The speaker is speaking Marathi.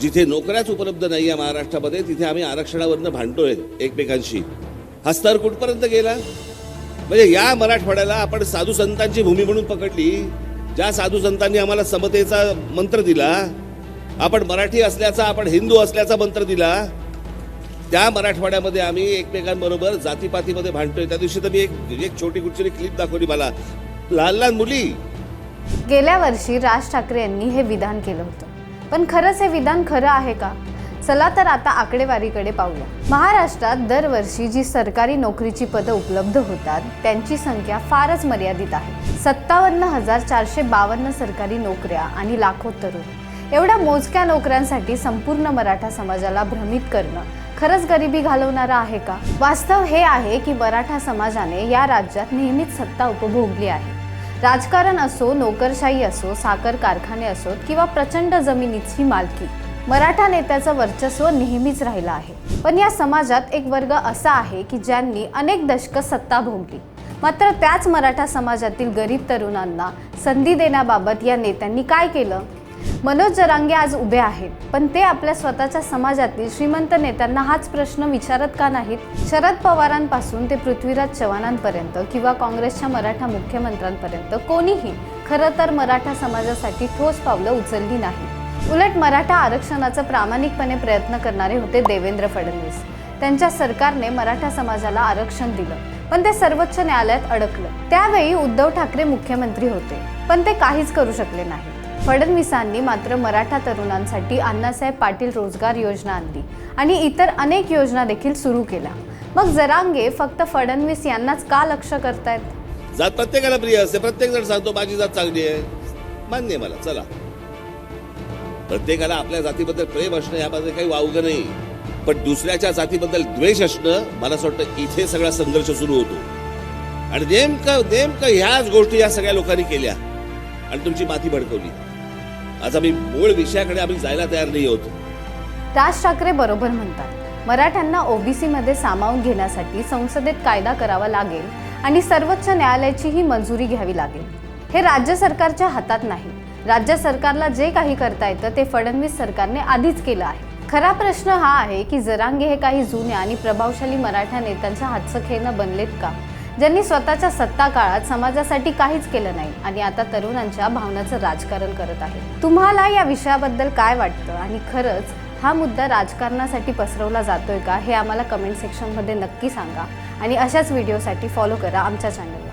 जिथे नोकऱ्याच उपलब्ध नाही आहे महाराष्ट्रामध्ये तिथे आम्ही आरक्षणावरनं भांडतोय एकमेकांशी. हा स्तर कुठपर्यंत गेला? म्हणजे या मराठवाड्याला आपण साधू संतांची भूमी म्हणून पकडली. ज्या साधू संतांनी आम्हाला समतेचा मंत्र दिला आपण मराठी असल्याचा आपण हिंदू असल्याचा मंत्र दिला त्या मराठवाड्यामध्ये आम्ही एकमेकांबरोबर जातीपातीमध्ये भांडतोय. त्या दिवशी तर मी एक एक छोटी कुठची क्लिप दाखवली मला. लहान लहान मुली. गेल्या वर्षी राज ठाकरे यांनी हे विधान केलं होतं. पण खरंच हे विधान खरं आहे का? चला तर आता आकडेवारीकडे पाहूया. महाराष्ट्रात दरवर्षी जी सरकारी नोकरीची पदं उपलब्ध होतात त्यांची संख्या फारच मर्यादित आहे. सत्तावन्न हजार चारशे बावन्न सरकारी नोकऱ्या आणि लाखो तरुण. एवढ्या मोजक्या नोकऱ्यांसाठी संपूर्ण मराठा समाजाला भ्रमित करणं खरंच गरिबी घालवणारं आहे का? वास्तव हे आहे की मराठा समाजाने या राज्यात नेहमीच सत्ता उपभोगली आहे. राजकारण असो नोकरशाही असो साखर कारखाने असोत किंवा प्रचंड जमिनीची मालकी मराठा नेत्याचं वर्चस्व नेहमीच राहिलं आहे. पण या समाजात एक वर्ग असा आहे की ज्यांनी अनेक दशकं सत्ता भोगली. मात्र त्याच मराठा समाजातील गरीब तरुणांना संधी देण्याबाबत या नेत्यांनी काय केलं? मनोज जरांगे आज उभे आहेत पण ते आपल्या स्वतःच्या समाजातील श्रीमंत नेत्यांना हाच प्रश्न विचारत का नाहीत? शरद पवारांपासून ते पृथ्वीराज चव्हाणांपर्यंत किंवा काँग्रेसच्या मराठा मुख्यमंत्र्यांपर्यंत कोणीही खरं तर मराठा समाजासाठी ठोस पावलं उचलली नाही उलट मराठा आरक्षणाचा प्रामाणिकपणे प्रयत्न करणारे होते देवेंद्र फडणवीस. त्यांच्या सरकारने मराठा समाजाला आरक्षण दिलं पण ते सर्वोच्च न्यायालयात अडकलं. त्यावेळी उद्धव ठाकरे मुख्यमंत्री होते पण ते काहीच करू शकले नाही फडणवीसांनी मात्र मराठा तरुणांसाठी अण्णासाहेब पाटील रोजगार योजना आणली आणि इतर अनेक योजना देखील सुरू केल्या. मग जरांगे फक्त फडणवीस यांनाच का लक्ष करतायत? जात प्रत्येकाला प्रिय असते. प्रत्येक जण सांगतो माझी जात चांगली आहे. मान्य आहे मला. चला. प्रत्येकाला आपल्या जातीबद्दल प्रेम असणं यामध्ये काही वावगं नाही. पण दुसऱ्याच्या जातीबद्दल द्वेष असणं मला असं वाटतं इथे सगळा संघर्ष सुरू होतो. आणि नेमकं नेमकं ह्याच गोष्टी या सगळ्या लोकांनी केल्या. आणि तुमची माती भडकवली. आज आम्ही मूळ विषयाकडे आम्ही जायला तयार नाही होत राज ठाकरे बरोबर म्हणतात मराठ्यांना ओबीसी मध्ये सामावून घेण्यासाठी संसदेत कायदा करावा लागेल आणि सर्वोच्च न्यायालयाचीही मंजुरी घ्यावी लागेल. हे राज्य सरकारच्या हातात नाही. राज्य सरकारला जे काही करता येतं ते फडणवीस सरकारने आधीच केलं आहे. खरा प्रश्न हा आहे की जरांगे हे काही जुन्या आणि प्रभावशाली मराठा नेत्यांच्या हातचं खेळणं बनलेत का? ज्यांनी स्वतःच्या सत्ता काळात समाजासाठी काहीच केलं नाही आणि आता तरुणांच्या भावनाचं राजकारण करत आहे. तुम्हाला या विषयाबद्दल काय वाटतं? आणि खरंच हा मुद्दा राजकारणासाठी पसरवला जातोय का? हे आम्हाला कमेंट सेक्शनमध्ये नक्की सांगा. आणि अशाच व्हिडिओसाठी फॉलो करा आमच्या चॅनलला